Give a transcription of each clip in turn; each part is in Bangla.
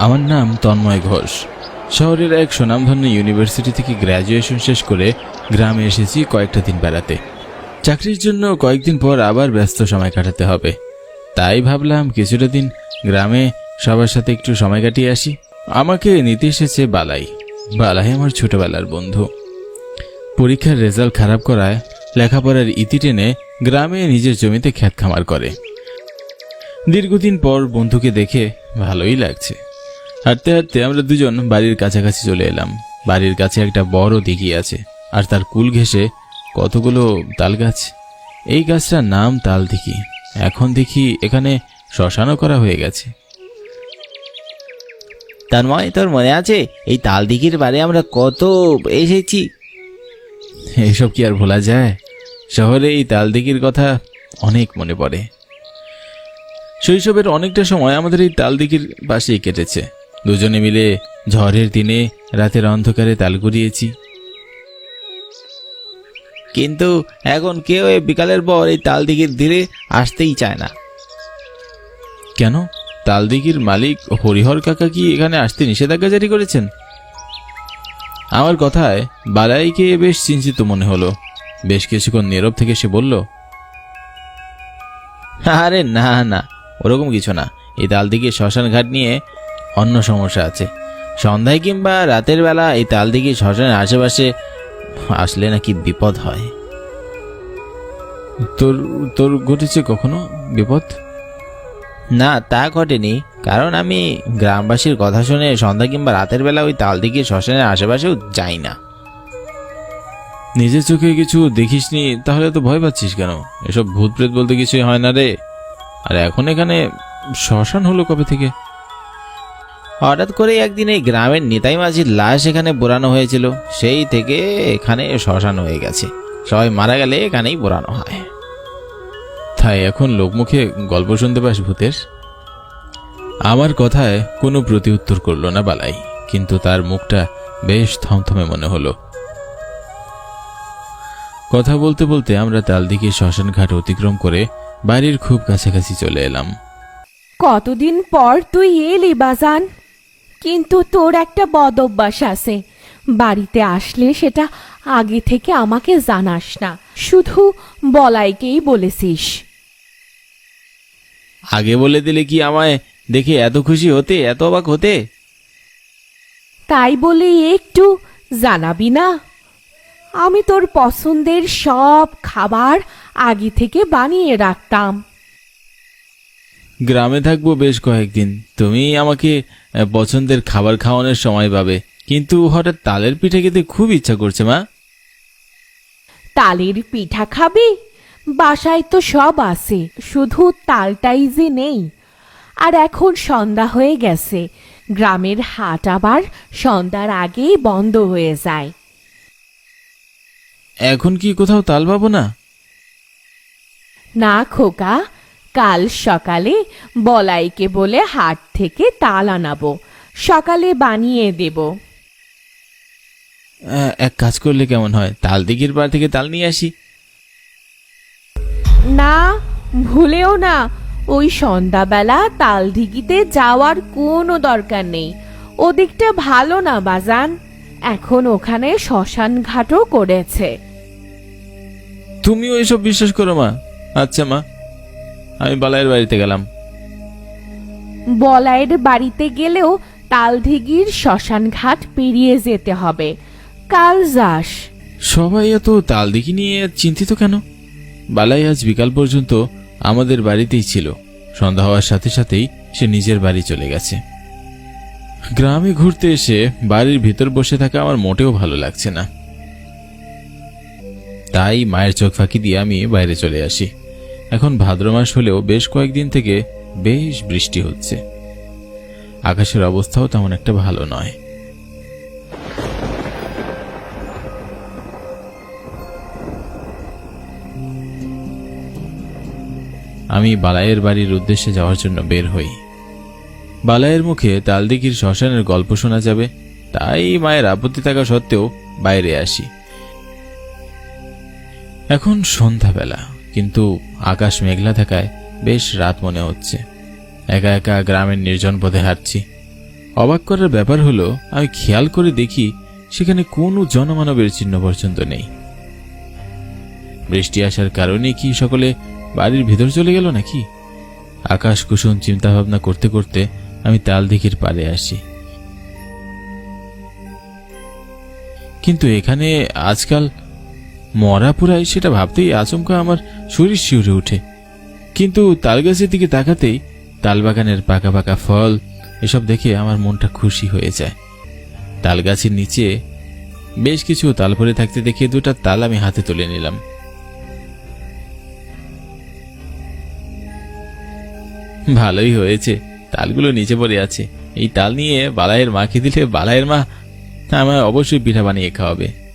আমার নাম তন্ময় ঘোষ। শহরের এক সুনামধন্য ইউনিভার্সিটি থেকে গ্র্যাজুয়েশন শেষ করে গ্রামে এসেছি কয়েকটা দিন বেড়াতে। চাকরির জন্য কয়েকদিন পর আবার ব্যস্ত সময় কাটাতে হবে। তাই ভাবলাম কিছুটা দিন গ্রামে সবার সাথে একটু সময় কাটিয়ে আসি। আমাকে নিতে এসেছে বালাই। বালাই আমার ছোটবেলার বন্ধু। পরীক্ষার রেজাল্ট খারাপ করায় লেখাপড়ার ইতি টেনে গ্রামে নিজের জমিতে খ্যাত খামার করে। দীর্ঘদিন পর বন্ধুকে দেখে ভালোই লাগছে। হাঁটতে হাঁটতে আমরা দুজন বাড়ির কাছাকাছি চলে এলাম। বাড়ির কাছে একটা বড় দিঘি আছে আর তার কুল ঘেঁষে কতগুলো তাল গাছ এই গাছটার নাম তাল দিঘি। এখন দেখি এখানে শ্মশানও করা হয়ে গেছে। তন্ময় তোর মনে আছে এই তালদিঘির বারে আমরা কত এসেছি? এইসব কি আর ভোলা যায়? শহরে এই তালদিঘির কথা অনেক মনে পড়ে। শৈশবের অনেকটা সময় আমাদের এই তালদিঘির পাশেই কেটেছে। দুজনে মিলে ঝড়ের দিনে রাতের অন্ধকারে তাল গড়িয়েছি। কিন্তু এখন কেউ এই বিকালের পর এই তালদিঘির ধীরে আসতেই চায় না। কেন? তালদিঘির মালিক হরিহর কাকা কি এখানে আসতে নিষেধাজ্ঞা জারি করেছেন? আমার কথায় বালাইকে বেশ চিন্তিত মনে হলো। বেশ কিছুক্ষণ নীরব থেকে সে বলল, আরে না না, ওরকম কিছু না। এই তালদিঘির শ্মশান ঘাট নিয়ে অন্য সমস্যা আছে। সন্ধ্যায় কিংবা রাতের বেলা এই তাল তালদিঘির শ্মশানের আশেপাশে আসলে নাকি বিপদ হয়। তোর তোর ঘটেছে কখনো বিপদ? না তা ঘটেনি। কারণ আমি গ্রামবাসীর কথা শুনে সন্ধ্যা কিংবা রাতের বেলা ওই তালদিঘির শ্মশানের আশেপাশেও যাই না। নিজের চোখে কিছু দেখিসনি তাহলে তো ভয় পাচ্ছিস কেন? এসব ভূত প্রেত বলতে কিছুই হয় না রে। আর এখন এখানে শ্মশান হলো কবে থেকে? হঠাৎ করে একদিন এই গ্রামের নেতাই মাঝির লাশ এখানে বোরানো হয়েছিল। সেই থেকে এখানে শ্মশান হয়ে গেছে। সবাই মারা গেলে এখানেই বোরানো হয়। তাই এখন লোকমুখে গল্প শুনতে পাস ভূতের? আমার কথায় কোনো প্রতিউত্তর করল না বালাই কিন্তু তার মুখটা বেশ থমথমে মনে হলো। কথা বলতে বলতে আমরা তালদিকে শ্মশান ঘাট অতিক্রম করে বাড়ির খুব কাছাকাছি চলে এলাম। কতদিন পর তুই এলি বাজান? কিন্তু তোর একটা বদ অভ্যাস আছে। বাড়িতে আসলে সেটা আগে থেকে আমাকে জানাস না। শুধু বলাইকেই বলেছিস। আগে বলে দিলে কি আমায় দেখে এত খুশি হতে এত অবাক হতে? তাই বলে একটু জানাবি না? আমি তোর পছন্দের সব খাবার আগে থেকে বানিয়ে রাখতাম। গ্রামে থাকব বেশ কয়েকদিন। তুমি আমাকে পছন্দের খাবার খাওয়ানোর সময় পাবে। কিন্তু হঠাৎ তালের পিঠে খেতে খুব ইচ্ছা করছে মা। তালের পিঠা খাবে? বাসায় তো সব আছে শুধু তালটাই যে নেই। আর এখন সন্ধ্যা হয়ে গেছে গ্রামের হাট আবার সন্ধ্যার আগেই বন্ধ হয়ে যায়। এখন কি কোথাও তাল পাবো না? না খোকা কাল সকালে বলাইকে বলে হাট থেকে তাল আনাবো সকালে বানিয়ে দেব। এক কাজ করলে কেমন হয়? তাল দিঘির পাড় থেকে তাল নিয়ে আসি। না ভুলেও না ওই সন্ধ্যাবেলা তালদিঘিতে যাওয়ার কোনো দরকার নেই। ওদিকটা ভালো না বাজান। এখন ওখানে শ্মশান ঘাটও করেছে। তুমিও এসব বিশ্বাস করো মা। আচ্ছা মা। আমি বালাইয়ের বাড়িতে গেলাম। বলাইয়ের বাড়িতে গেলেও তালদিঘির শ্মশান ঘাট পেরিয়ে যেতে হবে। কাল যাস। সবাই এত তালদিঘি নিয়ে চিন্তিত কেন? বালাই আজ বিকাল পর্যন্ত আমাদের বাড়িতেই ছিল। সন্ধ্যা হওয়ার সাথে সাথেই সে নিজের বাড়ি চলে গেছে। গ্রামে ঘুরতে এসে বাড়ির ভিতর বসে থাকা আমার মোটেও ভালো লাগছে না। তাই মায়ের চোখ ফাঁকি দিয়ে আমি বাইরে চলে আসি। এখন ভাদ্র মাস হলেও বেশ কয়েকদিন থেকে বেশ বৃষ্টি হচ্ছে। আকাশের অবস্থাও তেমন একটা ভালো নয়। আমি বালাইয়ের বাড়ির উদ্দেশ্যে যাওয়ার জন্য বের হই। বালাইয়ের মুখে তালদিঘির শ্মশানের গল্প শোনা যাবে, তাই মায়ের আপত্তি থাকা সত্ত্বেও বাইরে আসি। এখন সন্ধ্যাবেলা। কিন্তু আকাশ মেঘলা থাকায় বেশ রাত মনে হচ্ছে। একা একা গ্রামের নির্জন পথে হাঁটছি। অবাক করার ব্যাপার হলো, আমি খেয়াল করে দেখি সেখানে কোনো জনমানবের চিহ্ন পর্যন্ত নেই। বৃষ্টি আসার কারণে কি সকলে বাড়ির ভেতর চলে গেল নাকি? আকাশ কুসুম চিন্তা ভাবনা করতে করতে আমি তাল তালদিঘির পারে আসি। কিন্তু এখানে আজকাল মরা পুরাই সেটা ভাবতেই আচমকা আমার শরীর শিউরে ওঠে। কিন্তু তালগাছের দিকে তাকাতেই তালবাগানের পাকা পাকা ফল, এসব দেখে আমার মনটা খুশি হয়ে যায়। তালগাছের নিচে বেশ কিছু তাল পরে থাকতে দেখে দুটা তাল আমি হাতে তুলে নিলাম। ভালোই হয়েছে, তালগুলো নিচে পড়ে আছে। এই তাল নিয়ে বালায়ের মাকে দিলে বালায়ের মা আমায় অবশ্যই পিঠা বানিয়ে খাওয়াবে।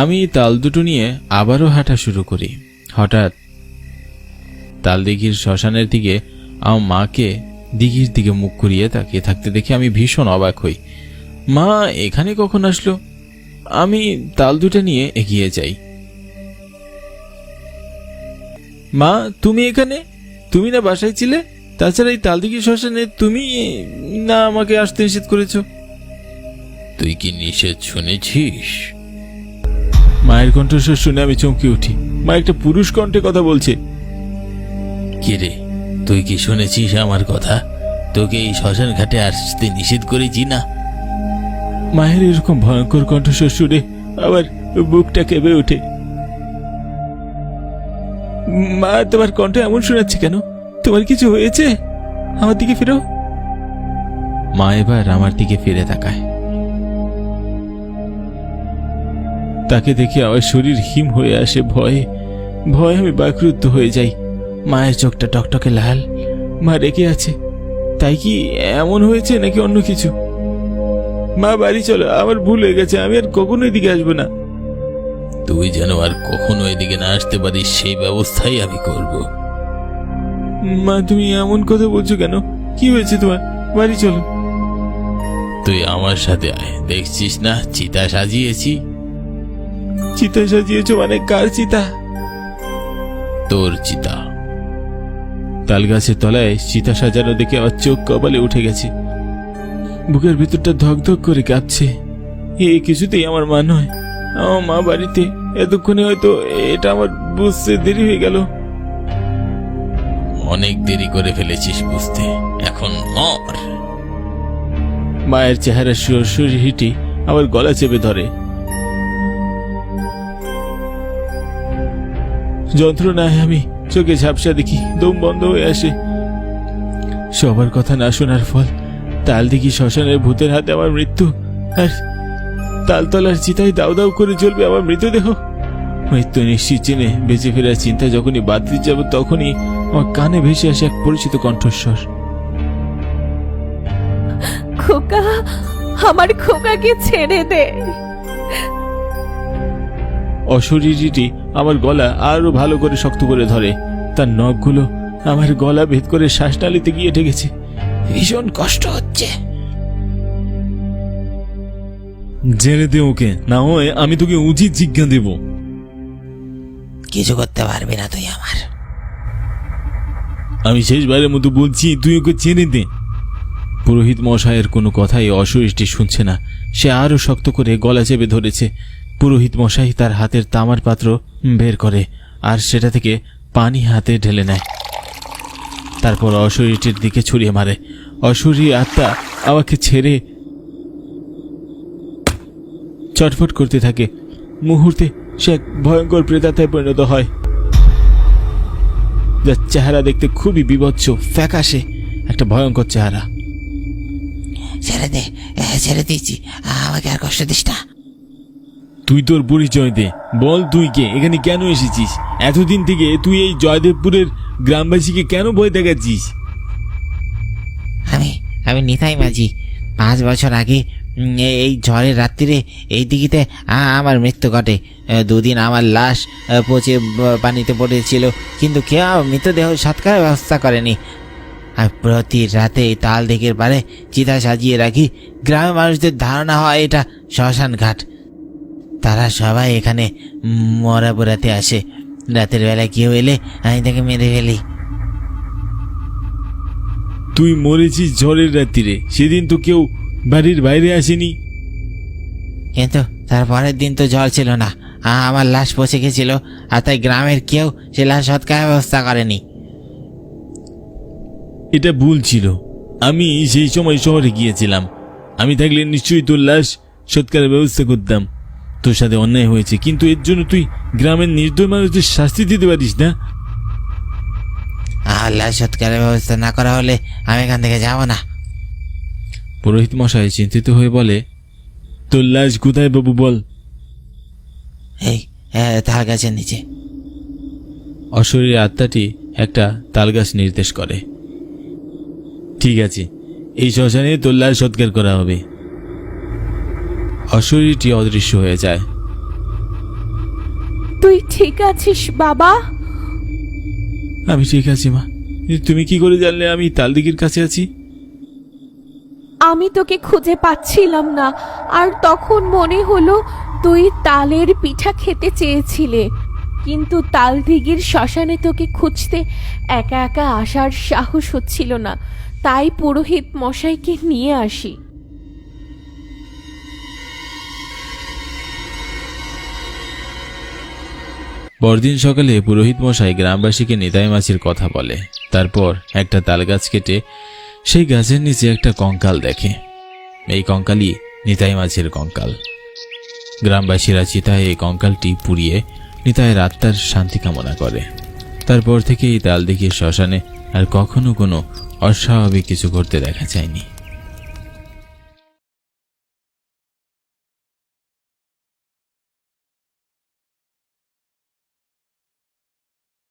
আমি তাল দুটো নিয়ে আবারও হাঁটা শুরু করি। হঠাৎ তাল দিঘির শ্মশানের দিকে আমার মাকে দিঘির দিকে মুখ করিয়ে তাকিয়ে থাকতে দেখে আমি ভীষণ অবাক হই। মা, এখানে কখন আসলো? আমি তাল দুটো নিয়ে এগিয়ে যাই। মা, তুমি এখানে? তুমি না বাসায় ছিলে? তাছাড়া এই তালদিঘি শ্মশানে তুমি না আমাকে আসতে নিষেধ করেছ? তুই কি নিষেধ শুনেছিস? মায়ের কণ্ঠস্বর শুনে আমি চমকে উঠি। মা একটা পুরুষ কণ্ঠে কথা বলছে কিরে তুই কি শুনেছিস আমার কথা? তোকে এই শ্মশান ঘাটে আসতে নিষেধ করেছি না? মায়ের এরকম ভয়ঙ্কর কণ্ঠস্বর শুনে আবার বুকটা কেঁপে ওঠে। মা, তোমার কণ্ঠ এমন শোনাচ্ছে কেন? তোমার কিছু হয়েছে? আমার দিকে ফেরো। মা এবার আমার দিকে ফিরে তাকায়। তাকে দেখে আমার শরীর হিম হয়ে আসে ভয়ে। ভয়ে আমি বাকরুদ্ধ হয়ে যাই। মায়ের চোখটা টকটকে লাল মা রেগে আছে। তাই কি এমন হয়েছে নাকি অন্য কিছু? মা বাড়ি চলো আমার ভুল হয়ে গেছে আমি আর কখনো এদিকে আসব না। তুই যেন আর কখনো এদিকে না আসতে পারিস সেই ব্যবস্থাই আমি করব। মা তুমি এমন কথা বলছো কেন? কি হয়েছে তোমার? বাড়ি চলো। তুই আমার সাথে আয় দেখছিস না? চিতা সাজিয়েছি। চিতা সাজিয়েছো মানে কার চিতা? তোর চিতা। তাল গাছের তলায় চিতা সাজানো দেখে আমার চোখ কপালে উঠে গেছে। বুকের ভিতরটা ধক ধক করে কাঁপছে। এ কিছুতেই আমার মা নয় আমার মা বাড়িতে। এতক্ষণে হয়তো এটা আমার বুঝতে দেরি হয়ে গেল। অনেক দেরি করে ফেলেছিস বুঝতে। এখন মর। মায়ের চেহারা সরসরি হিটি আমার গলা চেপে ধরে। যন্ত্রণায় আমি চোখে ঝাপসা দেখি দম বন্ধ হয়ে আসে। সবার কথা না শোনার ফল তাল দেখি শ্মশানের ভূতের হাতে আমার মৃত্যু আর তালতলার চিতায় দাউ দাউ করে চলবে আমার মৃতদেহ। মৃত্যু নিশ্চিত জেনে বেঁচে ফেরার চিন্তা যখনই বাদ দিয়ে যাব তখনই আমার কানে ভেসে আসে এক পরিচিত কণ্ঠস্বর। খোকা আমার খোকাকে ছেড়ে দে। অশরীরীটি আমার গলা আরও ভালো করে শক্ত করে ধরে। তার নখগুলো আমার গলা ভেদ করে শ্বাসনালিতে গিয়ে ঠেকেছে। ভীষণ কষ্ট হচ্ছে। জেনে দে ওকে না হয় আমি তোকে উচিত জিজ্ঞা দেব। কিছু করতে পারবি না তুই আমার। আমি শেষবারের মতো বলছি তুই ওকে চেনে দে। পুরোহিত মশাইয়ের কোনো কথাই অশরীরটি শুনছে না। সে আরও শক্ত করে গলা চেপে ধরেছে। পুরোহিত মশাই তার হাতের তামার পাত্র বের করে আর সেটা থেকে পানি হাতে ঢেলে নেয়। তারপর অশরীরটির দিকে ছড়িয়ে মারে। অশরীর আত্মা আমাকে ছেড়ে চটফট করতে থাকে। মুহূর্তে সে এক ভয়ঙ্কর প্রেতাত্মায় পরিণত হয়। যার চেহারা দেখতে খুবই বিভৎস, ফ্যাকাশে, একটা ভয়ঙ্কর চেহারা। ছেড়ে দে ছেড়ে দিয়েছি। আমাকে আর কষ্ট দিস না। তুই তোর পরিচয় দে। বল তুই কে? এখানে কেন এসেছিস? এতদিন থেকে তুই এই জয়দেবপুরের গ্রামবাসীকে কেন ভয় দেখাচ্ছিস? আমি আমি নিতাই মাঝি। পাঁচ বছর আগে এই ঝড়ের রাত্রিরে এই দিঘিতে আমার মৃত্যু ঘটে। দুদিন আমার লাশ পচে পানিতে পড়েছিল। কিন্তু কেউ মৃতদেহ সৎকারের ব্যবস্থা করেনি। আর প্রতি রাতে এই তাল দিঘির পারে চিতা সাজিয়ে রাখি। গ্রামের মানুষদের ধারণা হয় এটা শ্মশান ঘাট তারা সবাই এখানে মরা পোড়াতে আসে। রাতের বেলা কেউ এলে আমি তাকে মেরে ফেলি। তুই মরেছিস ঝড়ের রাত্রিরে সেদিন তো কেউ বাড়ির বাইরে আসেনি। কিন্তু তার পরের দিন তো জল ছিল না আমার লাশ পচে গেছিল আর তাই গ্রামের কেউ সে লাশ সৎকারের ব্যবস্থা করেনি। এটা ভুল ছিল। আমি সেই সময় শহরে গিয়েছিলাম। আমি থাকলে নিশ্চয়ই তোর লাশ সৎকারের ব্যবস্থা করতাম। তোর সাথে অন্যায় হয়েছে কিন্তু এর জন্য তুই গ্রামের নির্দয় মানুষদের শাস্তি দিতে পারিস না। লাশ সৎকারের ব্যবস্থা না করা হলে আমি এখান থেকে যাব না। পুরোহিত মশাই চিন্তিত হয়ে বলে তোর লাশ কোথায় বাবু বল। এই তার গাছের নিচে। অশরীর আত্মাটি একটা তালগাছ নির্দেশ করে। ঠিক আছে এই শ্মশানে তোর লাশ সৎকার করা হবে। অশরীরটি অদৃশ্য হয়ে যায়। তুই ঠিক আছিস বাবা? আমি ঠিক আছি মা। কিন্তু তুমি কি করে জানলে আমি তালদিগির কাছে আছি? আমি তোকে খুঁজে পাচ্ছিলাম না আর তখন মনে হলো তুই তালের পিঠা খেতে চেয়েছিলে। কিন্তু তালদিগির শ্মশানে তোকে খুঁজতে একা একা আসার সাহস হচ্ছিল না। তাই পুরোহিত মশাইকে নিয়ে আসি। পরদিন সকালে পুরোহিত মশাই গ্রামবাসীকে নিতাই মাছের কথা বলে। তারপর একটা তাল গাছ কেটে সেই গাছের নিচে একটা কঙ্কাল দেখে। এই কঙ্কালই নিতাই মাছের কঙ্কাল। গ্রামবাসীরা চিতায় এই কঙ্কালটি পুড়িয়ে নিতাইয়ের আত্মার শান্তি কামনা করে। তারপর থেকে এই তাল দেখিয়ে শ্মশানে আর কখনো কোনো অস্বাভাবিক কিছু ঘটতে দেখা যায়নি।